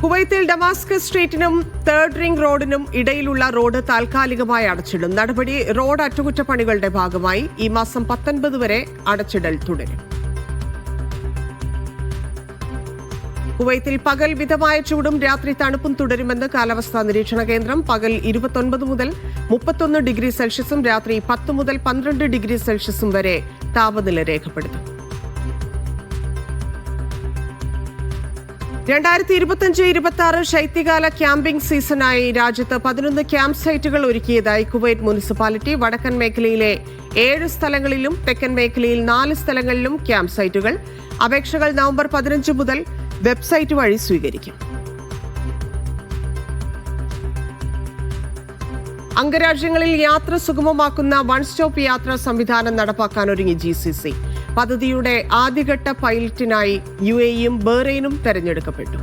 കുവൈത്തിൽ ഡമാസ്കസ് സ്ട്രീറ്റിനും third ring റോഡിനും ഇടയിലുള്ള റോഡ് താൽക്കാലികമായി അടച്ചിടും. നടപടി റോഡ് അറ്റകുറ്റപ്പണികളുടെ ഭാഗമായി ഈ മാസം പത്തൊൻപത് വരെ അടച്ചിടൽ തുടരും. കുവൈത്തിൽ പകൽ മിതമായ ചൂടും രാത്രി തണുപ്പും തുടരുമെന്ന് കാലാവസ്ഥാ നിരീക്ഷണ കേന്ദ്രം. പകൽ ഇരുപത്തൊൻപത് മുതൽ മുപ്പത്തൊന്ന് ഡിഗ്രി സെൽഷ്യസും രാത്രി പത്ത് മുതൽ പന്ത്രണ്ട് ഡിഗ്രി സെൽഷ്യസും വരെ താപനില രേഖപ്പെടുത്തും. രണ്ടായിരത്തി ഇരുപത്തിയഞ്ച് ഇരുപത്തി ആറ് ശൈത്യകാല ക്യാമ്പിംഗ് സീസണായി രാജ്യത്ത് പതിനൊന്ന് ക്യാമ്പ് സൈറ്റുകൾ ഒരുക്കിയതായി കുവൈറ്റ് മുനിസിപ്പാലിറ്റി വടക്കൻ മേഖലയിലെ ഏഴ് സ്ഥലങ്ങളിലും തെക്കൻ മേഖലയിൽ നാല് സ്ഥലങ്ങളിലും ക്യാമ്പ് സൈറ്റുകൾ. അപേക്ഷകൾ നവംബർ പതിനഞ്ച് മുതൽ വെബ്സൈറ്റ് വഴി സ്വീകരിക്കും. അംഗരാജ്യങ്ങളിൽ യാത്ര സുഗമമാക്കുന്ന വൺ സ്റ്റോപ്പ് യാത്രാ സംവിധാനം നടപ്പാക്കാൻ ഒരുങ്ങി ജി സി സി. പദ്ധതിയുടെ ആദ്യഘട്ട പൈലറ്റിനായി യു എയും ബഹ്റൈനും തെരഞ്ഞെടുക്കപ്പെട്ടു.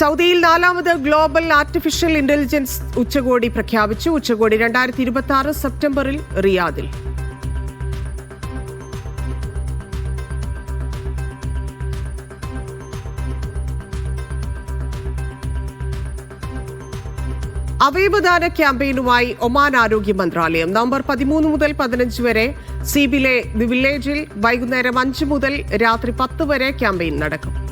സൗദിയിൽ നാലാമത് ഗ്ലോബൽ ആർട്ടിഫിഷ്യൽ ഇന്റലിജൻസ് ഉച്ചകോടി പ്രഖ്യാപിച്ചു. ഉച്ചകോടി രണ്ടായിരത്തി ഇരുപത്തി ആറ് സെപ്റ്റംബറിൽ റിയാദിൽ. അവയവദാന ക്യാമ്പയിനുമായി ഒമാൻ ആരോഗ്യ മന്ത്രാലയം. നവംബർ പതിമൂന്ന് മുതൽ പതിനഞ്ച് വരെ സീബിലെ ദി വില്ലേജിൽ വൈകുന്നേരം അഞ്ച് മുതൽ രാത്രി പത്ത് വരെ ക്യാമ്പയിൻ നടക്കും.